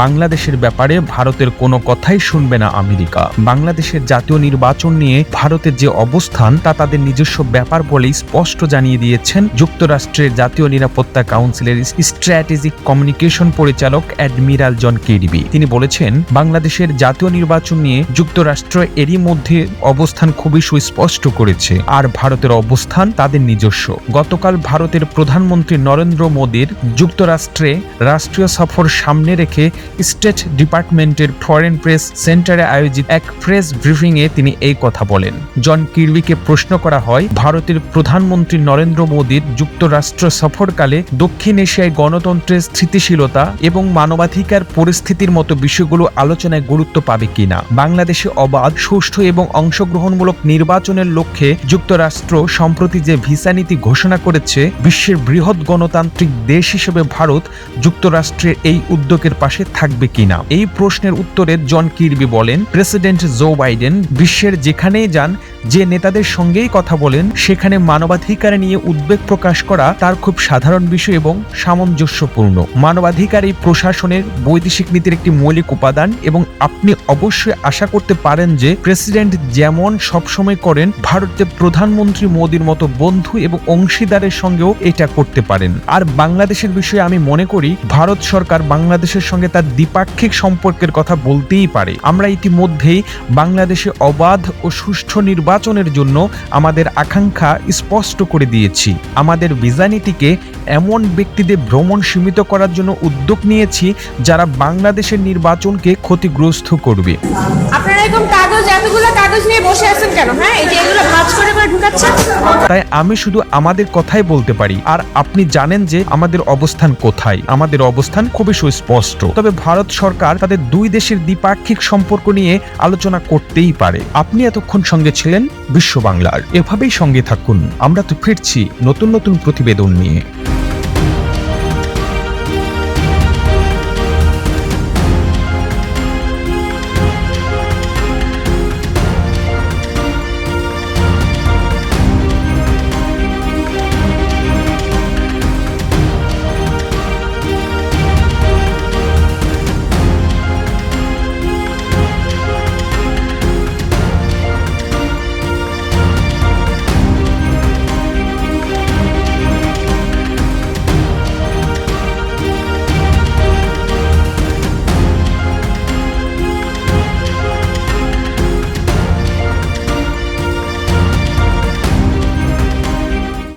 বাংলাদেশের ব্যাপারে ভারতের কোনো কথাই শুনবে না আমেরিকা। বাংলাদেশের জাতীয় নির্বাচন নিয়ে ভারতের যে অবস্থান, তা তাদের নিজস্ব ব্যাপার বলেই স্পষ্ট জানিয়ে দিয়েছেন যুক্তরাষ্ট্রের জাতীয় নিরাপত্তা কাউন্সিলের স্ট্র্যাটেজিক কমিউনিকেশন পরিচালক অ্যাডমিরাল জন কেডিবি তিনি বলেছেন, বাংলাদেশের জাতীয় নির্বাচন নিয়ে যুক্তরাষ্ট্র এরই মধ্যে অবস্থান খুবই সুস্পষ্ট করেছে, আর ভারতের অবস্থান তাদের নিজস্ব। গতকাল ভারতের প্রধানমন্ত্রী নরেন্দ্র মোদীর যুক্তরাষ্ট্রে রাষ্ট্রীয় সফর সামনে রেখে স্টেট ডিপার্টমেন্টের ফরেন প্রেস সেন্টারে আয়োজিত এক প্রেস ব্রিফিংয়ে তিনি এই কথা বলেন। জন কির্বিকে প্রশ্ন করা হয়, ভারতের প্রধানমন্ত্রী নরেন্দ্র মোদীর যুক্তরাষ্ট্র সফরকালে দক্ষিণ এশিয়ায় গণতন্ত্রের স্থিতিশীলতা এবং মানবাধিকার পরিস্থিতির মতো বিষয়গুলো আলোচনায় গুরুত্ব পাবে কিনা, বাংলাদেশে অবাধ, সুষ্ঠু এবং অংশগ্রহণমূলক নির্বাচনের লক্ষ্যে যুক্তরাষ্ট্র সম্প্রতি যে ভিসা নীতি ঘোষণা করেছে, বিশ্বের বৃহৎ গণতান্ত্রিক দেশ হিসেবে ভারত যুক্তরাষ্ট্রের এই উদ্যোগের পাশে থাকবে কিনা? এই প্রশ্নের উত্তরে জন কিরবি বলেন প্রেসিডেন্ট জো বাইডেন বিশ্বের যেখানেই যান যে নেতাদের সঙ্গেই কথা বলেন, সেখানে মানবাধিকার নিয়ে উদ্বেগ প্রকাশ করা তার খুব সাধারণ বিষয় এবং সামঞ্জস্যপূর্ণ। মানবাধিকার এই প্রশাসনের বৈদেশিক নীতির একটি মৌলিক উপাদান এবং আপনি অবশ্যই আশা করতে পারেন যে প্রেসিডেন্ট যেমন সবসময় করেন, ভারতের প্রধানমন্ত্রী মোদীর মতো বন্ধু এবং অংশীদারের সঙ্গেও এটা করতে পারেন। আর বাংলাদেশের বিষয়ে আমি মনে করি, ভারত সরকার বাংলাদেশের সঙ্গে তার দ্বিপাক্ষিক সম্পর্কের কথা বলতেই পারে। আমরা ইতিমধ্যেই বাংলাদেশে অবাধ ও সুষ্ঠু নির্বাচনের জন্য আমাদের আকাঙ্ক্ষা স্পষ্ট করে দিয়েছি। আমাদের ভিসা নীতিকে এমন ব্যক্তিদের ভ্রমণ সীমিত করার জন্য উদ্যোগ নিয়েছি, যারা বাংলাদেশের নির্বাচনকে ক্ষতিগ্রস্ত করবে। আপনারা এরকম কাগজ, এতগুলো কাগজ নিয়ে বসে আছেন কেন হ্যাঁ? এই যে এগুলো ভাঁজ করে করে ঢুকাচ্ছেন? তাই আমি শুধু আমাদের কথাই বলতে পারি। আর আপনি জানেন যে আমাদের অবস্থান কোথায়। আমাদের অবস্থান খুবই সুস্পষ্ট। তবে ভারত সরকার তাদের দুই দেশের দ্বিপাক্ষিক সম্পর্ক নিয়ে আলোচনা করতেই পারে। আপনি এতক্ষণ সঙ্গে ছিলেন বিশ্ব বাংলার। এভাবেই সঙ্গে থাকুন। আমরা তো ফিরছি নতুন নতুন প্রতিবেদন নিয়ে।